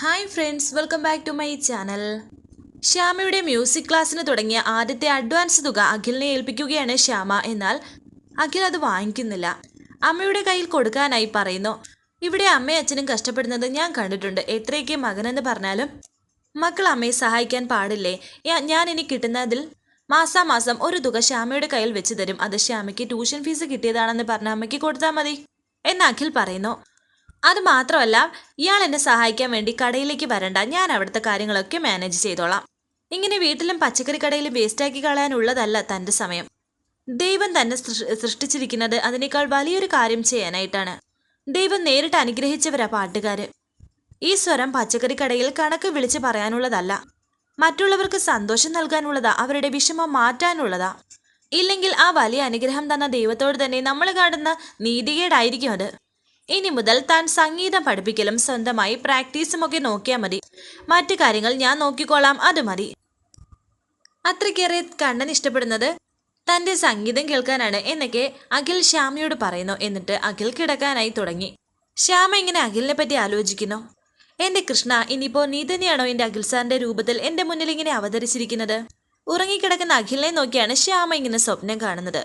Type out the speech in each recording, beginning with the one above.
Hi friends welcome back to my channel ശ്യാമയുടെ music ക്ലാസ്സിന് തുടങ്ങിയ ആദ്യത്തെ അഡ്വാൻസ് തുക അഖിലിനെ ഏൽപ്പിക്കുകയാണ് ശ്യാമ. എന്നാൽ അഖിൽ അത് വാങ്ങിക്കുന്നില്ല. അമ്മയുടെ കയ്യിൽ കൊടുക്കാനായി പറയുന്നു ഇവിടെ അമ്മയും അച്ഛനും കഷ്ടപ്പെടുന്നത് ഞാൻ കണ്ടിട്ടുണ്ട്. എത്രയൊക്കെ മകനെന്ന് പറഞ്ഞാലും മക്കൾ അമ്മയെ സഹായിക്കാൻ പാടില്ലേ? ഞാൻ ഇനി കിട്ടുന്നതിൽ മാസാമാസം ഒരു തുക ശ്യാമയുടെ കയ്യിൽ വെച്ച് തരും. അത് ശ്യാമയ്ക്ക് ട്യൂഷൻ ഫീസ് കിട്ടിയതാണെന്ന് പറഞ്ഞ അമ്മയ്ക്ക് കൊടുത്താൽ മതി. എന്ന് അഖിൽ പറയുന്നു. അത് മാത്രമല്ല ഇയാൾ എന്നെ സഹായിക്കാൻ വേണ്ടി കടയിലേക്ക് വരണ്ട. ഞാൻ അവിടുത്തെ കാര്യങ്ങളൊക്കെ മാനേജ് ചെയ്തോളാം. ഇങ്ങനെ വീട്ടിലും പച്ചക്കറി കടയിലും വേസ്റ്റാക്കി കളയാനുള്ളതല്ല തന്റെ സമയം. ദൈവം തന്നെ സൃഷ്ടിച്ചിരിക്കുന്നത് അതിനേക്കാൾ വലിയൊരു കാര്യം ചെയ്യാനായിട്ടാണ്. ദൈവം നേരിട്ട് അനുഗ്രഹിച്ചവരാ പാട്ടുകാര്. ഈ സ്വരം പച്ചക്കറി കടയിൽ കണക്ക് വിളിച്ച് പറയാനുള്ളതല്ല. മറ്റുള്ളവർക്ക് സന്തോഷം നൽകാനുള്ളതാ അവരുടെ വിഷമം മാറ്റാനുള്ളതാ. ഇല്ലെങ്കിൽ ആ വലിയ അനുഗ്രഹം തന്ന ദൈവത്തോട് തന്നെ നമ്മൾ കാണുന്ന നീതികേടായിരിക്കും അത്. ഇനി മുതൽ താൻ സംഗീതം പഠിപ്പിക്കലും സ്വന്തമായി പ്രാക്ടീസും ഒക്കെ നോക്കിയാൽ മതി. മറ്റു കാര്യങ്ങൾ ഞാൻ നോക്കിക്കോളാം അത് മതി. അത്രയ്ക്കേറെ കണ്ണൻ ഇഷ്ടപ്പെടുന്നത് തന്റെ സംഗീതം കേൾക്കാനാണ് എന്നൊക്കെ അഖിൽ ശ്യാമയോട് പറയുന്നു എന്നിട്ട് അഖിൽ കിടക്കാനായി തുടങ്ങി. ശ്യാമ ഇങ്ങനെ അഖിലിനെ പറ്റി ആലോചിക്കുന്നു? എന്റെ കൃഷ്ണ ഇനിയിപ്പോ നീ തന്നെയാണോ എന്റെ അഖിൽ സാറിന്റെ രൂപത്തിൽ എന്റെ മുന്നിൽ ഇങ്ങനെ അവതരിച്ചിരിക്കുന്നത്? ഉറങ്ങിക്കിടക്കുന്ന അഖിലിനെ നോക്കിയാണ് ശ്യാമ ഇങ്ങനെ സ്വപ്നം കാണുന്നത്.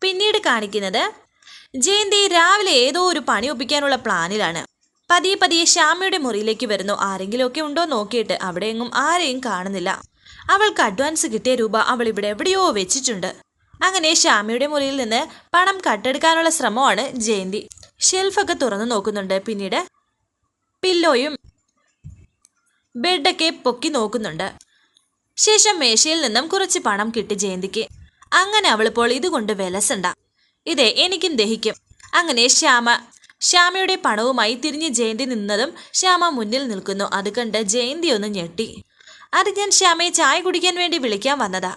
പിന്നീട് കാണിക്കുന്നത് ജയന്തി രാവിലെ ഏതോ ഒരു പണി ഒപ്പിക്കാനുള്ള പ്ലാനിലാണ്. പതിയെ പതിയെ ശ്യാമയുടെ മുറിയിലേക്ക് വരുന്നു. ആരെങ്കിലുമൊക്കെ ഉണ്ടോ നോക്കിയിട്ട് അവിടെ എങ്ങും ആരെയും കാണുന്നില്ല. അവൾക്ക് അഡ്വാൻസ് കിട്ടിയ രൂപ അവൾ ഇവിടെ എവിടെയോ വെച്ചിട്ടുണ്ട്. അങ്ങനെ ശ്യാമയുടെ മുറിയിൽ നിന്ന് പണം കട്ടെടുക്കാനുള്ള ശ്രമമാണ് ജയന്തി. ഷെൽഫൊക്കെ തുറന്നു നോക്കുന്നുണ്ട്. പിന്നീട് പില്ലോയും ബെഡൊക്കെ പൊക്കി നോക്കുന്നുണ്ട്. ശേഷം മേശയിൽ നിന്നും കുറച്ച് പണം കിട്ടി ജയന്തിക്ക്. അങ്ങനെ അവളിപ്പോൾ ഇതുകൊണ്ട് വിലസണ്ട. ഇതേ എനിക്കും ദഹിക്കും. അങ്ങനെ ശ്യാമ ശ്യാമയുടെ പണവുമായി തിരിഞ്ഞ് ജയന്തി നിന്നതും ശ്യാമ മുന്നിൽ നിൽക്കുന്നു. അത് കണ്ട് ജയന്തി ഒന്ന് ഞെട്ടി. അത് ഞാൻ ശ്യാമയെ ചായ കുടിക്കാൻ വേണ്ടി വിളിക്കാൻ വന്നതാ.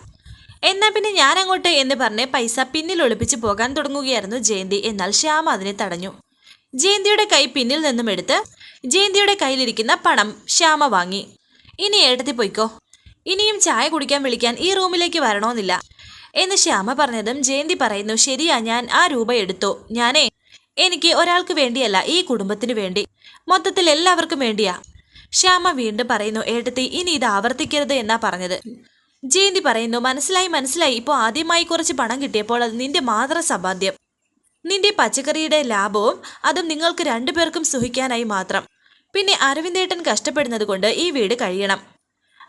എന്നാ പിന്നെ ഞാൻ അങ്ങോട്ട് എന്ന് പറഞ്ഞ് പൈസ പിന്നിൽ ഒളിപ്പിച്ച് പോകാൻ തുടങ്ങുകയായിരുന്നു ജയന്തി. എന്നാൽ ശ്യാമ അതിനെ തടഞ്ഞു. ജയന്തിയുടെ കൈ പിന്നിൽ നിന്നും എടുത്ത് ജയന്തിയുടെ കയ്യിലിരിക്കുന്ന പണം ശ്യാമ വാങ്ങി. ഇനി ഏട്ടത്തി പൊയ്ക്കോ. ഇനിയും ചായ കുടിക്കാൻ വിളിക്കാൻ ഈ റൂമിലേക്ക് വരണമെന്നില്ല. എന്ന് ശ്യാമ പറഞ്ഞതും ജയന്തി പറയുന്നു ശരിയാ ഞാൻ ആ രൂപ എടുത്തു. ഞാനേ എനിക്ക് ഒരാൾക്ക് വേണ്ടിയല്ല ഈ കുടുംബത്തിന് വേണ്ടി. മൊത്തത്തിൽ എല്ലാവർക്കും വേണ്ടിയാ. ശ്യാമ വീണ്ടും പറയുന്നു ഏട്ടത്തി ഇനി ഇത് ആവർത്തിക്കരുത് എന്നാ പറഞ്ഞത്. ജയന്തി പറയുന്നു മനസ്സിലായി മനസ്സിലായി. ഇപ്പോൾ ആദ്യമായി കുറച്ച് പണം കിട്ടിയപ്പോൾ അത് നിന്റെ മാത്രം സമ്പാദ്യം നിന്റെ പച്ചക്കറിയുടെ ലാഭവും അതും നിങ്ങൾക്ക് രണ്ടുപേർക്കും സുഹിക്കാനായി മാത്രം. പിന്നെ അരവിന്ദേട്ടൻ കഷ്ടപ്പെടുന്നത് കൊണ്ട് ഈ വീട് കഴിയണം.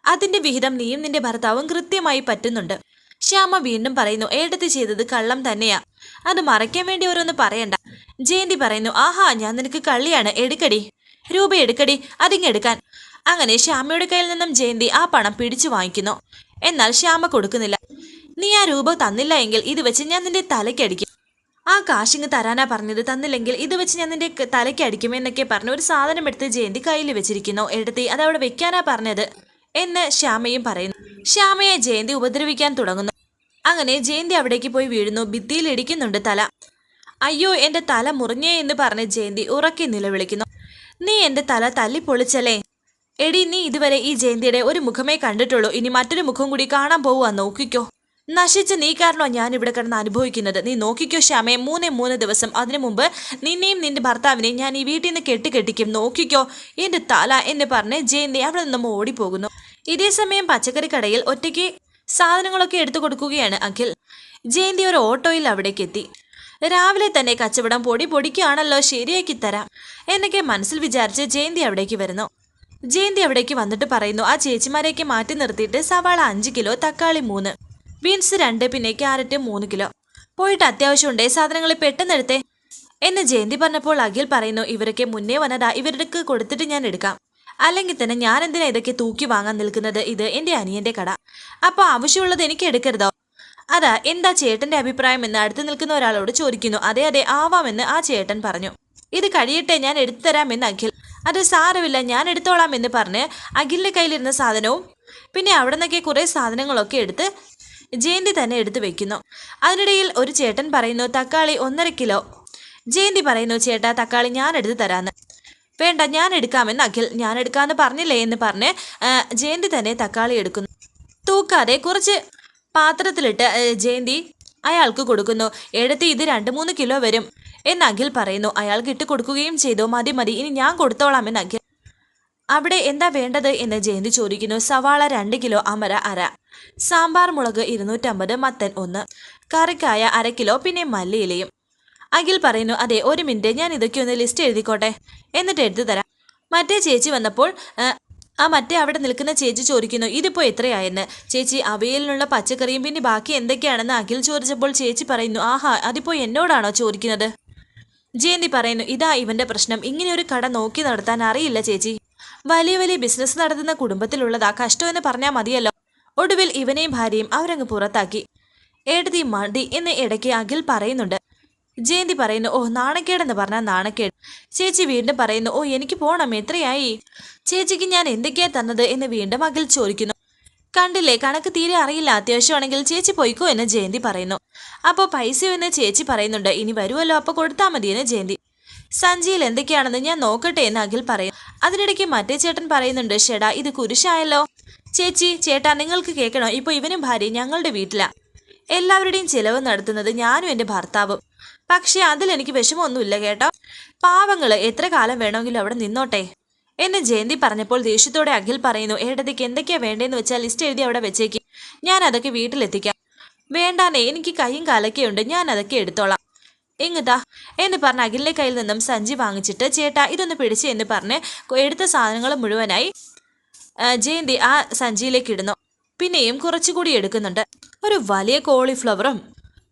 അതിന്റെ വിഹിതം നീയും നിന്റെ ഭർത്താവും കൃത്യമായി പറ്റുന്നുണ്ട്. ശ്യാമ വീണ്ടും പറയുന്നു ഏട്ടത്തി ചെയ്തത് കള്ളം തന്നെയാ. അത് മറയ്ക്കാൻ വേണ്ടി ഓരോന്ന് പറയണ്ട. ജയന്തി പറയുന്നു ആഹാ ഞാൻ നിനക്ക് കള്ളിയാണ്. എടുക്കടി. രൂപ എടുക്കടി. അതിങ്ങ് എടുക്കാൻ. അങ്ങനെ ശ്യാമയുടെ കയ്യിൽ നിന്നും ജയന്തി ആ പണം പിടിച്ചു വാങ്ങിക്കുന്നു. എന്നാൽ ശ്യാമ കൊടുക്കുന്നില്ല. നീ ആ രൂപ തന്നില്ല എങ്കിൽ ഇത് വെച്ച് ഞാൻ നിന്റെ തലയ്ക്കടിക്കും ആ കാശിങ് തരാനാ പറഞ്ഞത്. തന്നില്ലെങ്കിൽ ഇത് വെച്ച് ഞാൻ നിന്റെ തലയ്ക്കടിക്കും തലയ്ക്ക് അടിക്കുമെന്നൊക്കെ പറഞ്ഞ് ഒരു സാധനം എടുത്ത് ജയന്തി കയ്യിൽ വെച്ചിരിക്കുന്നു. എടുത്തി അതവിടെ വെക്കാനാ പറഞ്ഞത് എന്ന് ശ്യാമയും പറയുന്നു. ശ്യാമയെ ജയന്തി ഉപദ്രവിക്കാൻ തുടങ്ങുന്നു. അങ്ങനെ ജയന്തി അവിടേക്ക് പോയി വീഴുന്നു. ഭിത്തിയിൽ ഇടിക്കുന്നുണ്ട് തല. അയ്യോ എന്റെ തല മുറിഞ്ഞേ എന്ന് പറഞ്ഞ് ജയന്തി ഉറക്കി നിലവിളിക്കുന്നു. നീ എന്റെ തല തല്ലി പൊളിച്ചല്ലേ എടി നീ ഇതുവരെ ഈ ജയന്തിയുടെ ഒരു മുഖമേ കണ്ടിട്ടുള്ളൂ. ഇനി മറ്റൊരു മുഖം കൂടി കാണാൻ പോവുക നോക്കിക്കോ. നശിച്ച നീ കാരണോ ഞാൻ ഇവിടെ കിടന്ന് അനുഭവിക്കുന്നത്? നീ നോക്കിക്കോ ശ്യാമയെ. മൂന്നേ മൂന്ന് ദിവസം അതിനു മുമ്പ് നിന്നെയും നിന്റെ ഭർത്താവിനെയും ഞാൻ ഈ വീട്ടിൽ നിന്ന് കെട്ടിക്കെട്ടിക്കും. നോക്കിക്കോ എന്റെ തല എന്ന് പറഞ്ഞ് ജയന്തി അവിടെ നിന്നും ഓടിപ്പോകുന്നു. ഇതേ സമയം പച്ചക്കറി കടയിൽ ഒറ്റയ്ക്ക് സാധനങ്ങളൊക്കെ എടുത്തു കൊടുക്കുകയാണ് അഖിൽ. ജയന്തി ഒരു ഓട്ടോയിൽ അവിടേക്ക് എത്തി. രാവിലെ തന്നെ കച്ചവടം പൊടി പൊടിക്കാണല്ലോ ശരിയാക്കി തരാം എന്നൊക്കെ മനസ്സിൽ വിചാരിച്ച് ജയന്തി അവിടേക്ക് വരുന്നു. ജയന്തി അവിടേക്ക് വന്നിട്ട് പറയുന്നു ആ ചേച്ചിമാരെയൊക്കെ മാറ്റി നിർത്തിയിട്ട് സവാള അഞ്ച് കിലോ തക്കാളി മൂന്ന് ബീൻസ് രണ്ട് പിന്നെ ക്യാരറ്റ് മൂന്ന് കിലോ. പോയിട്ട് അത്യാവശ്യം ഉണ്ടേ സാധനങ്ങൾ പെട്ടെന്ന് എടുത്തേ എന്ന് ജയന്തി പറഞ്ഞപ്പോൾ അഖിൽ പറയുന്നു ഇവരൊക്കെ മുന്നേ വന്നതാ ഇവരുടെ കൊടുത്തിട്ട് ഞാൻ എടുക്കാം. അല്ലെങ്കിൽ തന്നെ ഞാൻ എന്തിനാ ഇതൊക്കെ തൂക്കി വാങ്ങാൻ നിൽക്കുന്നത്? ഇത് എന്റെ അനിയന്റെ കട. അപ്പൊ ആവശ്യമുള്ളത് എനിക്ക് എടുക്കരുതോ? അതാ എന്താ ചേട്ടന്റെ അഭിപ്രായം എന്ന് അടുത്ത് നിൽക്കുന്ന ഒരാളോട് ചോദിക്കുന്നു. അതെ അതെ ആവാമെന്ന് ആ ചേട്ടൻ പറഞ്ഞു. ഇത് കഴിയട്ടെ ഞാൻ എടുത്തു എന്ന് അഖിൽ. അത് സാരമില്ല ഞാൻ എടുത്തോളാം എന്ന് പറഞ്ഞ് അഖിലിന്റെ കയ്യിലിരുന്ന സാധനവും പിന്നെ അവിടെ നിന്നൊക്കെ കുറേ സാധനങ്ങളൊക്കെ എടുത്ത് ജയന്തി തന്നെ എടുത്തു വെക്കുന്നു. അതിനിടയിൽ ഒരു ചേട്ടൻ പറയുന്നു തക്കാളി ഒന്നര കിലോ. ജയന്തി പറയുന്നു ചേട്ടാ തക്കാളി ഞാൻ എടുത്തു തരാന്ന്. വേണ്ട ഞാൻ എടുക്കാമെന്ന് അഖിൽ ഞാൻ എടുക്കാമെന്ന് പറഞ്ഞില്ലേ എന്ന് പറഞ്ഞ് ജയന്തി തന്നെ തക്കാളി എടുക്കുന്നു. തൂക്കാതെ കുറച്ച് പാത്രത്തിലിട്ട് ജയന്തി അയാൾക്ക് കൊടുക്കുന്നു. എടുത്ത് ഇത് രണ്ട് മൂന്ന് കിലോ വരും എന്ന് അഖിൽ പറയുന്നു. അയാൾക്ക് ഇട്ട് കൊടുക്കുകയും ചെയ്തു. മതി മതി ഇനി ഞാൻ കൊടുത്തോളാം എന്ന് അഖിൽ. അവിടെ എന്താ വേണ്ടത് എന്ന് ജയന്തി ചോദിക്കുന്നു. സവാള രണ്ട് കിലോ അമര അര. സാമ്പാർ മുളക് ഇരുന്നൂറ്റമ്പത് മത്തൻ ഒന്ന്. കറിക്കായ അര കിലോ പിന്നെ മല്ലിയിലയും. അഖിൽ പറയുന്നു അതെ ഒരു മിനിറ്റ് ഞാൻ ഇതൊക്കെ ഒന്ന് ലിസ്റ്റ് എഴുതിക്കോട്ടെ. എന്നിട്ട് എടുത്തു തരാം. മറ്റേ ചേച്ചി വന്നപ്പോൾ ആ, ആ മറ്റേ അവിടെ നിൽക്കുന്ന ചേച്ചി ചോദിക്കുന്നു ഇതിപ്പോൾ എത്രയായെന്ന്? ചേച്ചി അവയിലുള്ള പച്ചക്കറിയും പിന്നെ ബാക്കി എന്തൊക്കെയാണെന്ന് അഖിൽ ചോദിച്ചപ്പോൾ ചേച്ചി പറയുന്നു ആഹാ അതിപ്പോൾ എന്നോടാണോ ചോദിക്കുന്നത്? ജയന്തി പറയുന്നു ഇതാ ഇവന്റെ പ്രശ്നം ഇങ്ങനെ ഒരു കട നോക്കി നടത്താൻ അറിയില്ല ചേച്ചി. വലിയ വലിയ ബിസിനസ് നടത്തുന്ന കുടുംബത്തിലുള്ളതാ കഷ്ടമെന്ന് പറഞ്ഞാൽ മതിയല്ലോ. ഒടുവിൽ ഇവനെയും ഭാര്യയും അവരങ്ങ് പുറത്താക്കി. എഴുതി മടി എന്ന് ഇടയ്ക്ക് അഖിൽ പറയുന്നുണ്ട്. ജയന്തി പറയുന്നു ഓ നാണക്കേടെന്ന് പറഞ്ഞാൽ നാണക്കേട്. ചേച്ചി വീണ്ടും പറയുന്നു ഓ എനിക്ക് പോണം എത്രയായി? ചേച്ചിക്ക് ഞാൻ എന്തൊക്കെയാ തന്നത്? എന്ന് വീണ്ടും അഖിൽ ചോദിക്കുന്നു. കണ്ടില്ലേ കണക്ക് തീരെ അറിയില്ല. അത്യാവശ്യമാണെങ്കിൽ ചേച്ചി പോയിക്കോ എന്ന് ജയന്തി പറയുന്നു. അപ്പോൾ പൈസയെന്ന് ചേച്ചി പറയുന്നുണ്ട്. ഇനി വരുമല്ലോ അപ്പോൾ കൊടുത്താൽ മതിയെന്ന് ജയന്തി. സഞ്ചിയിൽ എന്തൊക്കെയാണെന്ന് ഞാൻ നോക്കട്ടെ എന്ന് അഖിൽ പറയും. അതിനിടയ്ക്ക് മറ്റേ ചേട്ടൻ പറയുന്നുണ്ട് ഷെടാ ഇത് കുരിശായല്ലോ. ചേച്ചി ചേട്ടാ നിങ്ങൾക്ക് കേൾക്കണോ? ഇപ്പോൾ ഇവനും ഭാര്യ ഞങ്ങളുടെ വീട്ടിലാ. എല്ലാവരുടെയും ചിലവ് നടത്തുന്നത് ഞാനും എന്റെ ഭർത്താവും. പക്ഷേ അതിൽ എനിക്ക് വിഷമമൊന്നുമില്ല കേട്ടോ. പാവങ്ങൾ എത്ര കാലം വേണമെങ്കിലും അവിടെ നിന്നോട്ടെ? എന്നെ ജയന്തി പറഞ്ഞപ്പോൾ ദേഷ്യത്തോടെ അഖിൽ പറയുന്നു ഏടത്തേക്ക് എന്തൊക്കെയാ വേണ്ടതെന്ന് വെച്ചാൽ ലിസ്റ്റ് എഴുതി അവിടെ വെച്ചേക്ക്. ഞാൻ അതൊക്കെ വീട്ടിലെത്തിക്കാം. വേണ്ടാനേ എനിക്ക് കൈയും കാലൊക്കെ ഉണ്ട്. ഞാൻ അതൊക്കെ എടുത്തോളാം. ഇങ്ങതാ എന്ന് പറഞ്ഞ് അഖിലിന്റെ കയ്യിൽ നിന്നും സഞ്ചി വാങ്ങിച്ചിട്ട് ചേട്ടാ ഇതൊന്ന് പിടിച്ച് എന്ന് പറഞ്ഞ് എടുത്ത സാധനങ്ങൾ മുഴുവനായി ജയന്തി ആ സഞ്ചിയിലേക്ക് ഇടുന്നു. പിന്നെയും കുറച്ചുകൂടി എടുക്കുന്നുണ്ട്. ഒരു വലിയ കോളിഫ്ലവറും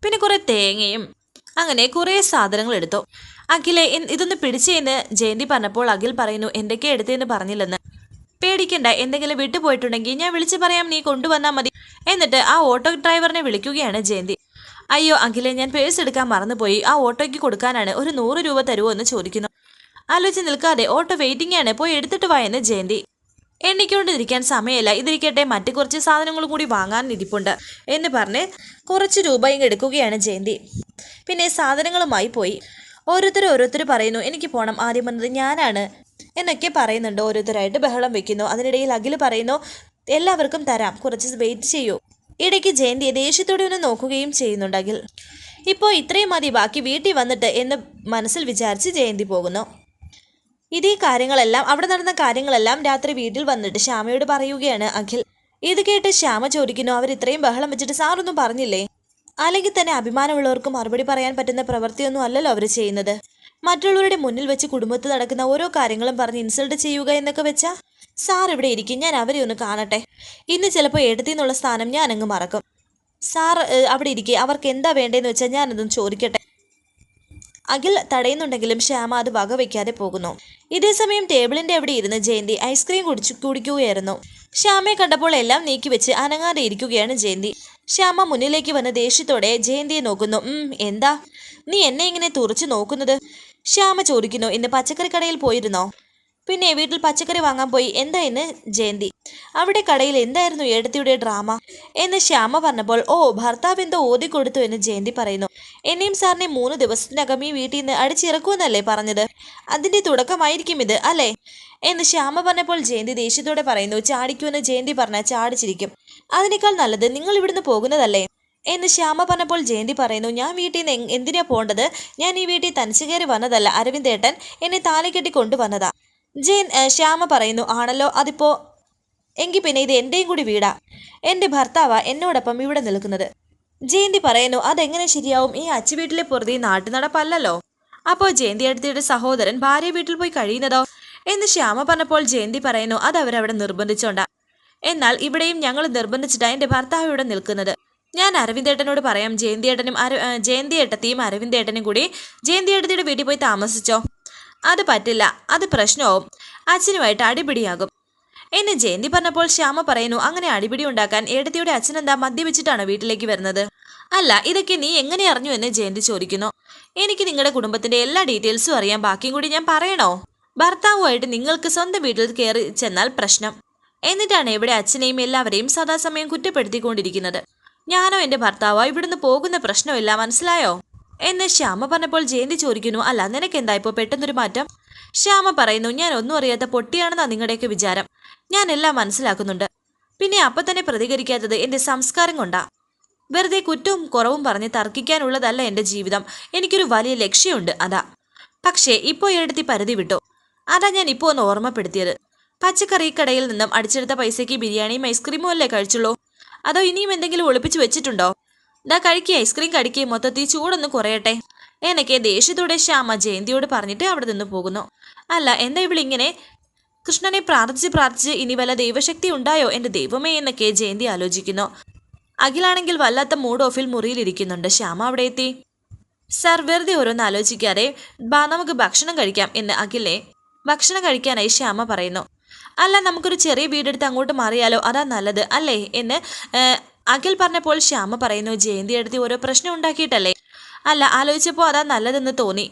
പിന്നെ കുറെ തേങ്ങയും അങ്ങനെ കുറേ സാധനങ്ങൾ എടുത്തു. അഖിലെ ഇതൊന്ന് പിടിച്ചേന്ന് ജയന്തി പറഞ്ഞപ്പോൾ അഖിൽ പറയുന്നു എന്തൊക്കെ എടുത്തേന്ന് പറഞ്ഞില്ലെന്ന്. പേടിക്കണ്ട എന്തെങ്കിലും വിട്ടുപോയിട്ടുണ്ടെങ്കിൽ ഞാൻ വിളിച്ചു പറയാം നീ കൊണ്ടുവന്നാൽ മതി എന്നിട്ട് ആ ഓട്ടോ ഡ്രൈവറിനെ വിളിക്കുകയാണ് ജയന്തി. അയ്യോ അഖിലെ ഞാൻ പേഴ്സ് എടുക്കാൻ മറന്നുപോയി. ആ ഓട്ടോയ്ക്ക് കൊടുക്കാനാണ് ഒരു നൂറ് രൂപ തരുമോ എന്ന് ചോദിക്കുന്നു. ആലോചിച്ച് നിൽക്കാതെ ഓട്ടോ വെയിറ്റിംഗ് ആണ് പോയി എടുത്തിട്ട് വായെന്ന് ജയന്തി. എണ്ണിക്കൊണ്ടിരിക്കാൻ സമയമില്ല. ഇതിരിക്കട്ടെ മറ്റു കുറച്ച് സാധനങ്ങൾ കൂടി വാങ്ങാൻ ഇരിപ്പുണ്ട് എന്ന് പറഞ്ഞ് കുറച്ച് രൂപ എടുക്കുകയാണ് ജയന്തി. പിന്നെ സാധനങ്ങളുമായി പോയി. ഓരോരുത്തർ ഓരോരുത്തർ പറയുന്നു എനിക്ക് പോണം ആദ്യം വന്നത് ഞാനാണ് എന്നൊക്കെ പറയുന്നുണ്ട്. ഓരോരുത്തരായിട്ട് ബഹളം വെക്കുന്നു. അതിനിടയിൽ അഖിൽ പറയുന്നു എല്ലാവർക്കും തരാം കുറച്ച് വെയിറ്റ് ചെയ്യൂ. ഇടയ്ക്ക് ജയന്തിയെ ദേഷ്യത്തോടെ ഒന്ന് നോക്കുകയും ചെയ്യുന്നുണ്ട് അഖിൽ. ഇപ്പോൾ ഇത്രയും മതി ബാക്കി വീട്ടിൽ വന്നിട്ട് എന്ന് മനസ്സിൽ വിചാരിച്ച് ജയന്തി പോകുന്നു. ഇതേ കാര്യങ്ങളെല്ലാം അവിടെ നടന്ന കാര്യങ്ങളെല്ലാം രാത്രി വീട്ടിൽ വന്നിട്ട് ശ്യാമയോട് പറയുകയാണ് അഖിൽ. ഇത് കേട്ട് ശ്യാമ ചോദിക്കുന്നു അവർ ഇത്രയും ബഹളം വെച്ചിട്ട് സാറൊന്നും പറഞ്ഞില്ലേ? അല്ലെങ്കിൽ തന്നെ അഭിമാനമുള്ളവർക്ക് മറുപടി പറയാൻ പറ്റുന്ന പ്രവൃത്തിയൊന്നും അല്ലല്ലോ അവർ ചെയ്യുന്നത്. മറ്റുള്ളവരുടെ മുന്നിൽ വെച്ച് കുടുംബത്തിൽ നടക്കുന്ന ഓരോ കാര്യങ്ങളും പറഞ്ഞ് ഇൻസൾട്ട് ചെയ്യുക എന്നൊക്കെ വെച്ചാ സാർ ഇവിടെ ഇരിക്കും ഞാൻ അവരെ ഒന്ന് കാണട്ടെ. ഇന്ന് ചിലപ്പോൾ എടുത്തിന്നുള്ള സ്ഥാനം ഞാൻ അങ്ങ് മറക്കും. സാർ അവിടെ ഇരിക്കെ അവർക്ക് എന്താ വേണ്ടതെന്ന് വെച്ചാൽ ഞാനതൊന്ന് ചോദിക്കട്ടെ. അഖിൽ തടയുന്നുണ്ടെങ്കിലും ശ്യാമ അത് വകവയ്ക്കാതെ പോകുന്നു. ഇതേസമയം ടേബിളിന്റെ അവിടെ ഇരുന്ന് ജയന്തി ഐസ്ക്രീം കുടിച്ചു കുടിക്കുകയായിരുന്നു. ശ്യാമയെ കണ്ടപ്പോൾ എല്ലാം നീക്കിവെച്ച് അനങ്ങാതെ ഇരിക്കുകയാണ് ജയന്തി. ശ്യാമ മുന്നിലേക്ക് വന്ന് ദേഷ്യത്തോടെ ജയന്തിയെ നോക്കുന്നു. ഉം എന്താ? നീ എന്നെ ഇങ്ങനെ തുറച്ചു നോക്കുന്നത്? ശ്യാമ ചോദിക്കുന്നു. ഇന്ന് പച്ചക്കറി കടയിൽ പോയിരുന്നോ? പിന്നെ വീട്ടിൽ പച്ചക്കറി വാങ്ങാൻ പോയി. എന്താ എന്ന് ജയന്തി. അവിടെ കടയിൽ എന്തായിരുന്നു ഏടത്തിയുടെ ഡ്രാമ? എന്ന് ശ്യാമ പറഞ്ഞപ്പോൾ ഓ ഭർത്താവ് എന്തോ ഓതി കൊടുത്തു എന്ന് ജയന്തി പറയുന്നു. എന്നെയും സാറിനെ മൂന്ന് ദിവസത്തിനകം ഈ വീട്ടിൽ നിന്ന് അടിച്ചിറക്കുമെന്നല്ലേ പറഞ്ഞത്? അതിന്റെ തുടക്കമായിരിക്കും ഇത് അല്ലേ? എന്ന് ശ്യാമ പറഞ്ഞപ്പോൾ ജയന്തി ദേഷ്യത്തോടെ പറയുന്നു. ചാടിക്കുമെന്ന് ജയന്തി പറഞ്ഞാൽ ചാടിച്ചിരിക്കും. അതിനേക്കാൾ നല്ലത് നിങ്ങൾ ഇവിടുന്ന് പോകുന്നതല്ലേ? എന്ന് ശ്യാമ പറഞ്ഞപ്പോൾ ജയന്തി പറയുന്നു. ഞാൻ വീട്ടിൽ നിന്ന് എന്തിനാ പോകേണ്ടത്? ഞാൻ ഈ വീട്ടിൽ തനിച്ചു കയറി വന്നതല്ല. അരവിന്ദേട്ടൻ എന്നെ താലി കെട്ടി കൊണ്ടുവന്നതാ. ജയൻ ശ്യാമ പറയുന്നു ആണല്ലോ അതിപ്പോ എങ്കിൽ പിന്നെ ഇത് എന്റെയും കൂടി വീടാ. എന്റെ ഭർത്താവാ എന്നോടൊപ്പം ഇവിടെ നിൽക്കുന്നത്. ജയന്തി പറയുന്നു അതെങ്ങനെ ശരിയാവും? ഈ അച്ചു വീട്ടിലെ പൊറുതി നാട്ടു നടപ്പല്ലല്ലോ അപ്പോൾ ജയന്തി അടുത്തിയുടെ സഹോദരൻ ഭാര്യ വീട്ടിൽ പോയി കഴിയുന്നതോ? എന്ന് ശ്യാമ പറഞ്ഞപ്പോൾ ജയന്തി പറയുന്നു അത് അവരവിടെ നിർബന്ധിച്ചോണ്ട. എന്നാൽ ഇവിടെയും ഞങ്ങൾ നിർബന്ധിച്ചിട്ടാ എന്റെ ഭർത്താവ് ഇവിടെ നിൽക്കുന്നത്. ഞാൻ അരവിന്ദേട്ടനോട് പറയാം ജയന്തിയേട്ടനും അര ജയന്തിയേട്ടത്തെയും അരവിന്ദേട്ടനും കൂടി ജയന്തിയേട്ടത്തിയുടെ വീട്ടിൽ പോയി താമസിച്ചോ. അത് പറ്റില്ല അത് പ്രശ്നവും അച്ഛനുമായിട്ട് അടിപിടിയാകും. എന്ന് ജയന്തി പറഞ്ഞപ്പോൾ ശ്യാമ പറയുന്നു അങ്ങനെ അടിപിടി ഉണ്ടാക്കാൻ ഏടത്തിയുടെ അച്ഛനെന്താ മദ്യപിച്ചിട്ടാണ് വീട്ടിലേക്ക് വരുന്നത്? അല്ല ഇതൊക്കെ നീ എങ്ങനെ അറിഞ്ഞു? എന്ന് ജയന്തി ചോദിക്കുന്നു. എനിക്ക് നിങ്ങളുടെ കുടുംബത്തിന്റെ എല്ലാ ഡീറ്റെയിൽസും അറിയാം ബാക്കിയും കൂടി ഞാൻ പറയണോ? ഭർത്താവുമായിട്ട് നിങ്ങൾക്ക് സ്വന്തം വീട്ടിൽ കയറി ചെന്നാൽ പ്രശ്നം. എന്നിട്ടാണ് ഇവിടെ അച്ഛനെയും എല്ലാവരെയും സദാസമയം കുറ്റപ്പെടുത്തിക്കൊണ്ടിരിക്കുന്നത്. ഞാനോ എന്റെ ഭർത്താവോ? ഇവിടുന്ന് പോകുന്ന പ്രശ്നമില്ല മനസ്സിലായോ? എന്ന് ശ്യാമ പറഞ്ഞപ്പോൾ ജയന്തി ചോദിക്കുന്നു അല്ല നിനക്ക് എന്താ ഇപ്പോൾ പെട്ടെന്നൊരു മാറ്റം? ശ്യാമ പറയുന്നു ഞാൻ ഒന്നും അറിയാത്ത പൊട്ടിയാണെന്നാ നിങ്ങളുടെയൊക്കെ വിചാരം. ഞാൻ എല്ലാം മനസ്സിലാക്കുന്നുണ്ട്. പിന്നെ അപ്പം തന്നെ പ്രതികരിക്കാത്തത് എന്റെ സംസ്കാരം കൊണ്ടാ. വെറുതെ കുറ്റവും കുറവും പറഞ്ഞ് തർക്കിക്കാനുള്ളതല്ല എന്റെ ജീവിതം. എനിക്കൊരു വലിയ ലക്ഷ്യമുണ്ട് അതാ. പക്ഷേ ഇപ്പോൾ ഇടത്തി പരിധി വിട്ടു. അതാ ഞാൻ ഇപ്പോൾ ഒന്ന് ഓർമ്മപ്പെടുത്തിയത്. പച്ചക്കറി കടയിൽ നിന്നും അടിച്ചെടുത്ത പൈസയ്ക്ക് ബിരിയാണിയും ഐസ്ക്രീമും അല്ലേ കഴിച്ചുള്ളൂ? അതോ ഇനിയും എന്തെങ്കിലും ഒളിപ്പിച്ചു വെച്ചിട്ടുണ്ടോ? ദാ കഴിക്കുക ഐസ്ക്രീം കടിക്കുക മൊത്തത്തിൽ ചൂടൊന്ന് കുറയട്ടെ. എന്നൊക്കെ ദേഷ്യത്തോടെ ശ്യാമ ജയന്തിയോട് പറഞ്ഞിട്ട് അവിടെ നിന്ന് പോകുന്നു. അല്ല എന്താ ഇവളിങ്ങനെ കൃഷ്ണനെ പ്രാർത്ഥിച്ച് പ്രാർത്ഥിച്ച് ഇനി വല്ല ദൈവശക്തി ഉണ്ടായോ എന്റെ ദൈവമേ എന്നൊക്കെ ജയന്തി ആലോചിക്കുന്നു. അഖിലാണെങ്കിൽ വല്ലാത്ത മൂഡ് ഓഫിൽ മുറിയിലിരിക്കുന്നുണ്ട് ശ്യാമ അവിടെ എത്തി. സർ വെറുതെ ഓരോന്ന് ആലോചിക്കാതെ ബാ നമുക്ക് ഭക്ഷണം കഴിക്കാം എന്ന് അഖിലെ ഭക്ഷണം കഴിക്കാനായി ശ്യാമ പറയുന്നു. അല്ല നമുക്കൊരു ചെറിയ വീടെടുത്ത് അങ്ങോട്ട് മാറിയാലോ? അതാ നല്ലത് അല്ലേ? എന്ന് അഖിൽ പറഞ്ഞപ്പോൾ ശ്യാമ പറയുന്നു ജയന്തി എടുത്തി ഓരോ പ്രശ്നം ഉണ്ടാക്കിയിട്ടല്ലേ? അല്ല ആലോചിച്ചപ്പോൾ അതാ നല്ലതെന്ന് തോന്നി.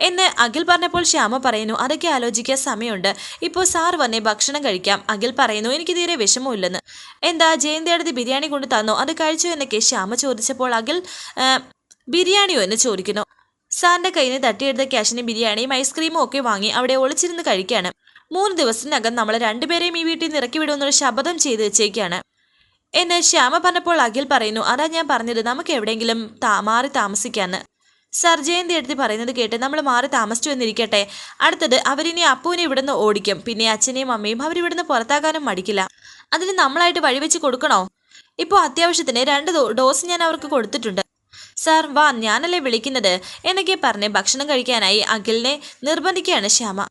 എന്ന് അഖിൽ പറഞ്ഞപ്പോൾ ശ്യാമ പറയുന്നു അതൊക്കെ ആലോചിക്കാൻ സമയമുണ്ട്. ഇപ്പോൾ സാർ വന്നേ ഭക്ഷണം കഴിക്കാം. അഖിൽ പറയുന്നു എനിക്ക് തീരെ വിഷമമില്ലെന്ന്. എന്താ ജയന്തി അടുത്ത് ബിരിയാണി കൊണ്ട് തന്നോ? അത് കഴിച്ചോ എന്നൊക്കെ ശ്യാമ ചോദിച്ചപ്പോൾ അഖിൽ ബിരിയാണിയോ? എന്ന് ചോദിക്കുന്നു. സാറിന്റെ കയ്യിൽ നിന്ന് തട്ടിയെടുത്ത ക്യാഷിന് ബിരിയാണിയും ഐസ്ക്രീമും ഒക്കെ വാങ്ങി അവിടെ ഒളിച്ചിരുന്ന് കഴിക്കുകയാണ് മൂന്ന് ദിവസത്തിനകം നമ്മൾ രണ്ടുപേരെയും ഈ വീട്ടിൽ നിന്ന് ഇറക്കി വിടുമെന്നൊരു ശപഥം ചെയ്ത് വെച്ചേക്കാണ്. എന്നെ ശ്യാമ പറഞ്ഞപ്പോൾ അഖിൽ പറയുന്നു അതാ ഞാൻ പറഞ്ഞത് നമുക്ക് എവിടെയെങ്കിലും താ മാറി താമസിക്കാന്ന്. സർ ജയന്തി എടുത്ത് പറയുന്നത് കേട്ട് നമ്മൾ മാറി താമസിച്ചു എന്നിരിക്കട്ടെ. അടുത്തത് അവരിനി അപ്പുവിനെ ഇവിടുന്ന് ഓടിക്കും. പിന്നെ അച്ഛനെയും അമ്മയും അവരിവിടുന്ന് പുറത്താകാനും മടിക്കില്ല. അതിന് നമ്മളായിട്ട് വഴിവെച്ച് കൊടുക്കണോ? ഇപ്പോൾ അത്യാവശ്യത്തിന് രണ്ട് ഡോസ് ഞാൻ അവർക്ക് കൊടുത്തിട്ടുണ്ട്. സാർ വാ ഞാനല്ലേ വിളിക്കുന്നത്? എന്നൊക്കെ പറഞ്ഞ് ഭക്ഷണം കഴിക്കാനായി അഖിലിനെ നിർബന്ധിക്കുകയാണ് ശ്യാമ.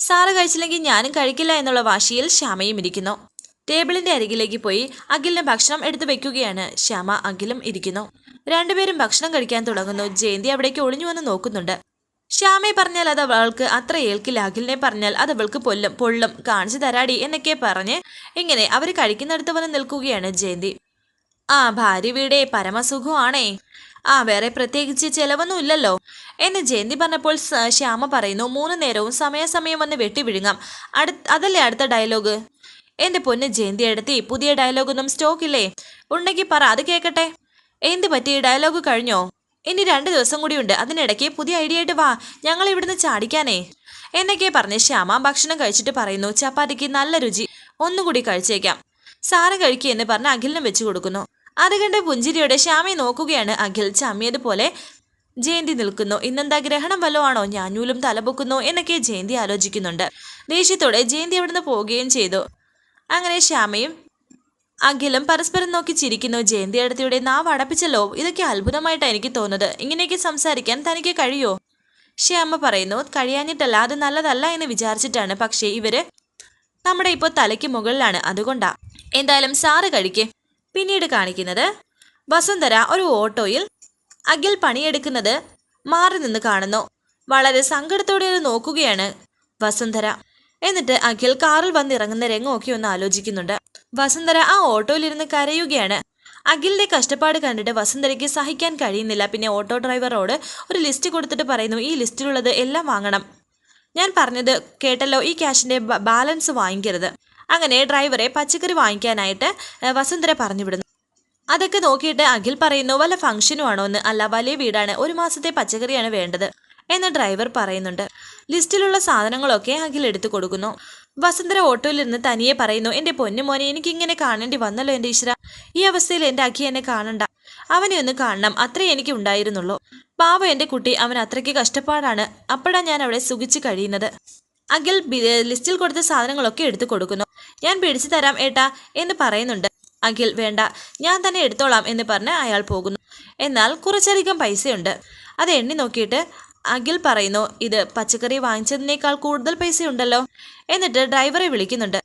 സാറ് കഴിച്ചില്ലെങ്കിൽ ഞാനും കഴിക്കില്ല എന്നുള്ള വാശിയിൽ ശ്യാമയും ഇരിക്കുന്നു. ടേബിളിന്റെ അരികിലേക്ക് പോയി അഖിലിന് ഭക്ഷണം എടുത്തു വെക്കുകയാണ്. ശ്യാമ അഖിലും ഇരിക്കുന്നു. രണ്ടുപേരും ഭക്ഷണം കഴിക്കാൻ തുടങ്ങുന്നു. ജയന്തി അവിടേക്ക് ഒളിഞ്ഞു വന്ന് നോക്കുന്നുണ്ട്. ശ്യാമയെ പറഞ്ഞാൽ അത് അവൾക്ക് അത്ര ഏൽക്കില്ല. അഖിലിനെ പറഞ്ഞാൽ അത് അവൾക്ക് പൊല്ലും പൊള്ളും കാണിച്ചു തരാടി എന്നൊക്കെ പറഞ്ഞ് ഇങ്ങനെ അവർ കഴിക്കുന്നിടത്ത് വന്ന് നിൽക്കുകയാണ് ജയന്തി. ആ ഭാര്യ വീടെ പരമസുഖമാണേ. ആ വേറെ പ്രത്യേകിച്ച് ചെലവൊന്നും ഇല്ലല്ലോ എന്ന് ജയന്തി പറഞ്ഞപ്പോൾ ശ്യാമ പറയുന്നു മൂന്ന് നേരവും സമയാസമയം വന്ന് വെട്ടി വിഴുങ്ങാം. അടു അതല്ലേ അടുത്ത ഡയലോഗ്? എന്റെ പൊന്ന് ജയന്തി എടുത്തി പുതിയ ഡയലോഗൊന്നും സ്റ്റോക്ക് ഇല്ലേ ഉണ്ടെങ്കിൽ പറ അത് കേൾക്കട്ടെ എന്ത് പറ്റി? ഡയലോഗ് കഴിഞ്ഞോ? ഇനി രണ്ട് ദിവസം കൂടിയുണ്ട് അതിനിടയ്ക്ക് പുതിയ ഐഡിയ ആയിട്ട് വാ. ഞങ്ങൾ ഇവിടുന്ന് ചാടിക്കാനേ. എന്നൊക്കെ പറഞ്ഞ് ശ്യാമ ഭക്ഷണം കഴിച്ചിട്ട് പറയുന്നു ചപ്പാത്തിക്ക് നല്ല രുചി. ഒന്നുകൂടി കഴിച്ചേക്കാം. സാറ് കഴിക്കുക എന്ന് പറഞ്ഞ് അഖിലിനും വെച്ചു കൊടുക്കുന്നു. അത് കണ്ട് പുഞ്ചിരിയോടെ ശ്യാമയെ നോക്കുകയാണ് അഖിൽ. ചമ്മിയതുപോലെ ജയന്തി നിൽക്കുന്നു. ഇന്നെന്താ ഗ്രഹണം വല്ലോ ആണോ? ഞാനൂലും തലപൊക്കുന്നു എന്നൊക്കെ ജയന്തി ആലോചിക്കുന്നുണ്ട്. ദേഷ്യത്തോടെ ജയന്തി അവിടുന്ന് പോവുകയും ചെയ്തു. അങ്ങനെ ശ്യാമയും അഖിലും പരസ്പരം നോക്കി ചിരിക്കുന്നു. ജയന്തി അടുത്തിയുടെ നാവ് അടപ്പിച്ചല്ലോ. ഇതൊക്കെ അത്ഭുതമായിട്ടാണ് എനിക്ക് തോന്നുന്നത്. ഇങ്ങനെയൊക്കെ സംസാരിക്കാൻ തനിക്ക് കഴിയോ? ശ്യാമ പറയുന്നു കഴിയാഞ്ഞിട്ടല്ല അത് നല്ലതല്ല എന്ന് വിചാരിച്ചിട്ടാണ്. പക്ഷേ ഇവർ നമ്മുടെ ഇപ്പോൾ തലയ്ക്ക് മുകളിലാണ്. അതുകൊണ്ടാ. എന്തായാലും സാറ് കഴിക്കേ. പിന്നീട് കാണിക്കുന്നത് വസുന്ധര ഒരു ഓട്ടോയിൽ അഖിൽ പണിയെടുക്കുന്നത് മാറി നിന്ന് കാണുന്നു. വളരെ സങ്കടത്തോടെ നോക്കുകയാണ് വസുന്ധര. എന്നിട്ട് അഖിൽ കാറിൽ വന്നിറങ്ങുന്ന രംഗമൊക്കെ ഒന്ന് ആലോചിക്കുന്നുണ്ട്. വസുന്ധര ആ ഓട്ടോയിലിരുന്ന് കരയുകയാണ്. അഖിലിന്റെ കഷ്ടപ്പാട് കണ്ടിട്ട് വസുന്ധരയ്ക്ക് സഹിക്കാൻ കഴിയുന്നില്ല. പിന്നെ ഓട്ടോ ഡ്രൈവറോട് ഒരു ലിസ്റ്റ് കൊടുത്തിട്ട് പറയുന്നു ഈ ലിസ്റ്റിലുള്ളത് എല്ലാം വാങ്ങണം. ഞാൻ പറഞ്ഞത് കേട്ടല്ലോ ഈ ക്യാഷിന്റെ ബാലൻസ് വാങ്ങിക്കരുത്. അങ്ങനെ ഡ്രൈവറെ പച്ചക്കറി വാങ്ങിക്കാനായിട്ട് വസുന്ധര പറഞ്ഞു വിടുന്നു അതൊക്കെ നോക്കിയിട്ട് അഖിൽ പറയുന്നു വല്ല ഫംഗ്ഷനും ആണോ എന്ന്? അല്ല വലിയ വീടാണ്. ഒരു മാസത്തെ പച്ചക്കറിയാണ് വേണ്ടത്. എന്ന് ഡ്രൈവർ പറയുന്നുണ്ട്. ലിസ്റ്റിലുള്ള സാധനങ്ങളൊക്കെ അഖിൽ എടുത്തു കൊടുക്കുന്നു. വസന്തര ഓട്ടോയിലിരുന്ന് തനിയെ പറയുന്നു എന്റെ പൊന്നുമോനെ എനിക്ക് ഇങ്ങനെ കാണേണ്ടി വന്നല്ലോ എന്റെ ഈശ്വര. ഈ അവസ്ഥയിൽ എന്റെ അഖി എന്നെ കാണണ്ട. അവനെ ഒന്ന് കാണണം. അത്രേ എനിക്ക് ഉണ്ടായിരുന്നുള്ളൂ. പാവ എന്റെ കുട്ടി അവൻ അത്രയ്ക്ക് കഷ്ടപ്പാടാണ്. അപ്പോഴാണ് ഞാൻ അവിടെ സുഖിച്ച് കഴിയുന്നത്. അഖിൽ ലിസ്റ്റിൽ കൊടുത്ത സാധനങ്ങളൊക്കെ എടുത്തു കൊടുക്കുന്നു. ഞാൻ പിടിച്ചു തരാം ഏട്ടാ എന്ന് പറയുന്നുണ്ട്. അഖിൽ വേണ്ട ഞാൻ തന്നെ എടുത്തോളാം എന്ന് പറഞ്ഞ് അയാൾ പോകുന്നു. എന്നാൽ കുറച്ചധികം പൈസയുണ്ട്. അത് എണ്ണി നോക്കിയിട്ട് അഖിൽ പറയുന്നു ഇത് പച്ചക്കറി വാങ്ങിച്ചതിനേക്കാൾ കൂടുതൽ പൈസയുണ്ടല്ലോ എന്നിട്ട് ഡ്രൈവറെ വിളിക്കുന്നുണ്ട്.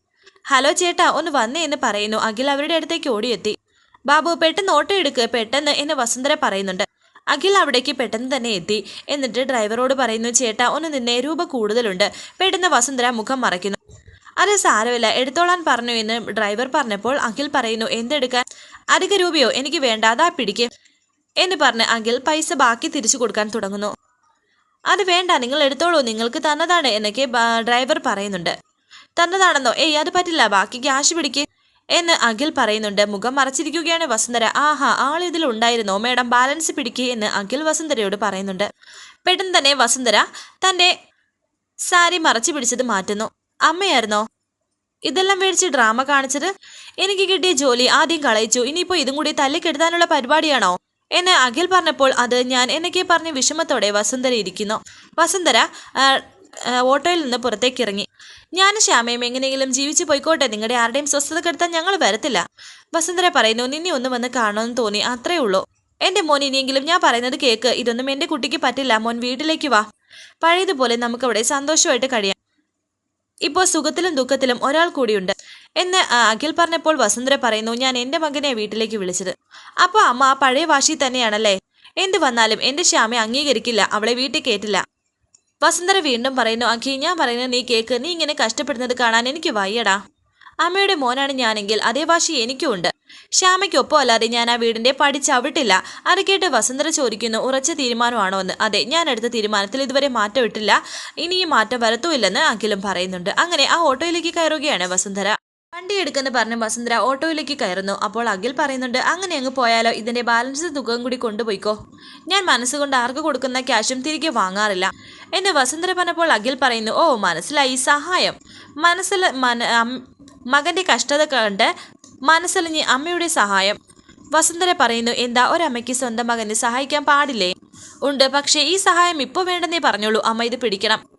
ഹലോ ചേട്ടാ ഒന്ന് വന്നേ എന്ന് പറയുന്നു. അഖിൽ അവരുടെ അടുത്തേക്ക് ഓടിയെത്തി. ബാബു പെട്ടെന്ന് ഓട്ടോ എടുക്ക് പെട്ടെന്ന് എന്ന് വസുന്ധര പറയുന്നുണ്ട്. അഖിൽ അവിടേക്ക് പെട്ടെന്ന് തന്നെ എത്തി. എന്നിട്ട് ഡ്രൈവറോട് പറയുന്നു ചേട്ടാ ഒന്ന് നിന്നെ രൂപ കൂടുതലുണ്ട്. പെട്ടെന്ന് വസുന്ധര മുഖം മറയ്ക്കുന്നു. അത് സാരമില്ല എടുത്തോളാൻ പറഞ്ഞു എന്ന് ഡ്രൈവർ പറഞ്ഞപ്പോൾ അഖിൽ പറയുന്നു എന്തെടുക്കാൻ? അധിക രൂപയോ? എനിക്ക് വേണ്ട അതാ പിടിക്ക് എന്ന് പറഞ്ഞ് അഖിൽ പൈസ ബാക്കി തിരിച്ചു കൊടുക്കാൻ തുടങ്ങുന്നു. അത് വേണ്ട നിങ്ങൾ എടുത്തോളൂ നിങ്ങൾക്ക് തന്നതാണ് എന്നൊക്കെ ഡ്രൈവർ പറയുന്നുണ്ട്. തന്നതാണെന്നോ? ഏയ് അത് പറ്റില്ല ബാക്കി ക്യാഷ് പിടിക്ക് എന്ന് അഖിൽ പറയുന്നുണ്ട്. മുഖം മറച്ചിരിക്കുകയാണ് വസുന്ധര. ആഹാ ആൾ ഇതിൽ ഉണ്ടായിരുന്നോ? മേഡം ബാലൻസ് പിടിക്ക് എന്ന് അഖിൽ വസുന്ധരയോട് പറയുന്നുണ്ട്. പെട്ടെന്ന് തന്നെ വസുന്ധര തന്റെ സാരി മറച്ചു പിടിച്ചത് മാറ്റുന്നു. അമ്മയായിരുന്നോ? ഇതെല്ലാം മേടിച്ച് ഡ്രാമ കാണിച്ചത്? എനിക്ക് കിട്ടിയ ജോലി ആദ്യം കളയിച്ചു. ഇനിയിപ്പോ ഇതും കൂടി തല്ലിക്കെടുത്താനുള്ള പരിപാടിയാണോ? എന്ന് അഖിൽ പറഞ്ഞപ്പോൾ അത് ഞാൻ എന്നൊക്കെ പറഞ്ഞ് വിഷമത്തോടെ വസുന്ധര ഇരിക്കുന്നു. വസുന്ധര ഓട്ടോയിൽ നിന്ന് പുറത്തേക്ക് ഇറങ്ങി. ഞാൻ ശ്യാമയും എങ്ങനെയെങ്കിലും ജീവിച്ചു പോയിക്കോട്ടെ. നിങ്ങളുടെ ആരുടെയും സ്വസ്ഥത കെടുത്താൻ ഞങ്ങൾ വരത്തില്ല. വസുന്ധര പറയുന്നു നിന്നെ ഒന്ന് വന്ന് കാണണമെന്ന് തോന്നി. അത്രേ ഉള്ളൂ. എന്റെ മോൻ ഇനിയെങ്കിലും ഞാൻ പറയുന്നത് കേക്ക്. ഇതൊന്നും എന്റെ കുട്ടിക്ക് പറ്റില്ല. മോൻ വീട്ടിലേക്ക് വാ. പഴയതുപോലെ നമുക്കവിടെ സന്തോഷമായിട്ട് കഴിയാം. ഇപ്പോൾ സുഖത്തിലും ദുഃഖത്തിലും ഒരാൾ കൂടിയുണ്ട് എന്ന് അഖിൽ പറഞ്ഞപ്പോൾ വസുന്ധര പറയുന്നു ഞാൻ എന്റെ മകനെ വീട്ടിലേക്ക് വിളിച്ചത്. അപ്പോൾ അമ്മ ആ പഴയ വാശി തന്നെയാണല്ലേ? എന്ത് വന്നാലും എന്റെ ശ്യാമയെ അംഗീകരിക്കില്ല അവളെ വീട്ടിൽ കയറ്റില്ല വസുന്ധര വീണ്ടും പറയുന്നു അഖി ഞാൻ പറയുന്നത് നീ കേക്ക് നീ ഇങ്ങനെ കഷ്ടപ്പെടുന്നത് കാണാൻ എനിക്ക് വയ്യടാ. അമ്മയുടെ മോനാണ് ഞാനെങ്കിൽ അതേ വാശി എനിക്കും ഉണ്ട്. ശ്യാമയ്ക്കൊപ്പം അല്ലാതെ ഞാൻ ആ വീടിന്റെ പഠിച്ചവിട്ടില്ല ചവിട്ടില്ല. അത് കേട്ട് വസുന്ധര ചോദിക്കുന്നു ഉറച്ച തീരുമാനമാണോ എന്ന്? അതെ ഞാൻ എടുത്ത തീരുമാനത്തിൽ ഇതുവരെ മാറ്റം ഇട്ടില്ല. ഇനി ഈ മാറ്റം വരത്തുമില്ലെന്ന് അഖിലും പറയുന്നുണ്ട്. അങ്ങനെ ആ ഓട്ടോയിലേക്ക് കയറുകയാണ് വസുന്ധര. വണ്ടി എടുക്കുന്ന പറഞ്ഞ് വസുന്ധര ഓട്ടോയിലേക്ക് കയറുന്നു. അപ്പോൾ അഖിൽ പറയുന്നുണ്ട് അങ്ങനെ അങ്ങ് പോയാലോ? ഇതിന്റെ ബാലൻസ് തുകയും കൂടി കൊണ്ടുപോയിക്കോ. ഞാൻ മനസ്സുകൊണ്ട് ആർക്ക് കൊടുക്കുന്ന ക്യാഷും തിരികെ വാങ്ങാറില്ല. എന്ന് വസുന്ധര പറഞ്ഞപ്പോൾ അഖിൽ പറയുന്നു ഓ മനസ്സിലായി സഹായം. മനസ്സിൽ മന മകന്റെ കഷ്ടത കണ്ട് മനസ്സലിഞ്ഞ് അമ്മയുടെ സഹായം. വസുന്ധര പറയുന്നു എന്താ ഒരമ്മയ്ക്ക് സ്വന്തം മകനെ സഹായിക്കാൻ പാടില്ലേ? ഉണ്ട് പക്ഷേ ഈ സഹായം ഇപ്പോൾ വേണ്ടെന്നേ പറഞ്ഞോളൂ. അമ്മ ഇത് പിടിക്കണം.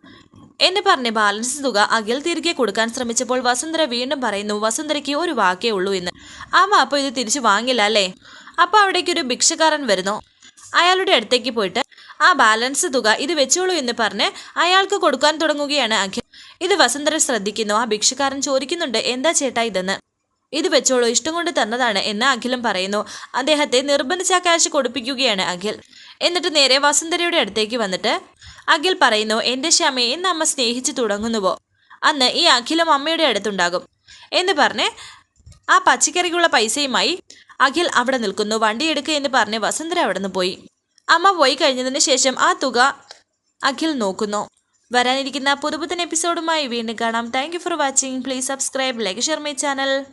എന്ന് പറഞ്ഞ് ബാലൻസ് തുക അഖിൽ തിരികെ കൊടുക്കാൻ ശ്രമിച്ചപ്പോൾ വസുന്ധര വീണ്ടും പറയുന്നു വസുന്ധരയ്ക്ക് ഒരു വാക്കേ ഉള്ളൂ എന്ന് ആ മാപ്പ ഇത് തിരിച്ചു വാങ്ങില്ല അല്ലേ? അപ്പോൾ അവിടേക്ക് ഒരു ഭിക്ഷക്കാരൻ വരുന്നു. അയാളുടെ അടുത്തേക്ക് പോയിട്ട് ആ ബാലൻസ് തുക ഇത് വെച്ചോളൂ എന്ന് പറഞ്ഞ് അയാൾക്ക് കൊടുക്കാൻ തുടങ്ങുകയാണ് അഖിൽ. ഇത് വസുന്ധര ശ്രദ്ധിക്കുന്നു. ആ ഭിക്ഷക്കാരൻ ചോദിക്കുന്നുണ്ട് എന്താ ചേട്ടാ ഇതെന്ന്? ഇത് വെച്ചോളൂ ഇഷ്ടം കൊണ്ട് തന്നതാണ് എന്ന് അഖിലും പറയുന്നു. അദ്ദേഹത്തെ നിർബന്ധിച്ച കാശ് കൊടുപ്പിക്കുകയാണ് അഖിൽ. എന്നിട്ട് നേരെ വസുന്ധരയുടെ അടുത്തേക്ക് വന്നിട്ട് അഖിൽ പറയുന്നു എന്റെ ശ്യാമയെ ഇന്ന് അമ്മ സ്നേഹിച്ചു തുടങ്ങുന്നുവോ? അന്ന് ഈ അഖിലും അമ്മയുടെ അടുത്തുണ്ടാകും. എന്ന് പറഞ്ഞ് ആ പച്ചക്കറിക്കുള്ള പൈസയുമായി അഖിൽ അവിടെ നിൽക്കുന്നു. വണ്ടി എടുക്കുക എന്ന് പറഞ്ഞ് വസുന്ധര അവിടെ നിന്ന് പോയി. അമ്മ പോയി കഴിഞ്ഞതിന് ശേഷം ആ തുക അഖിൽ നോക്കുന്നു. വരാനിരിക്കുന്ന പുതുപുത്തൻ എപ്പിസോഡുമായി വീണ്ടും കാണാം. Thank for watching please subscribe like share my channel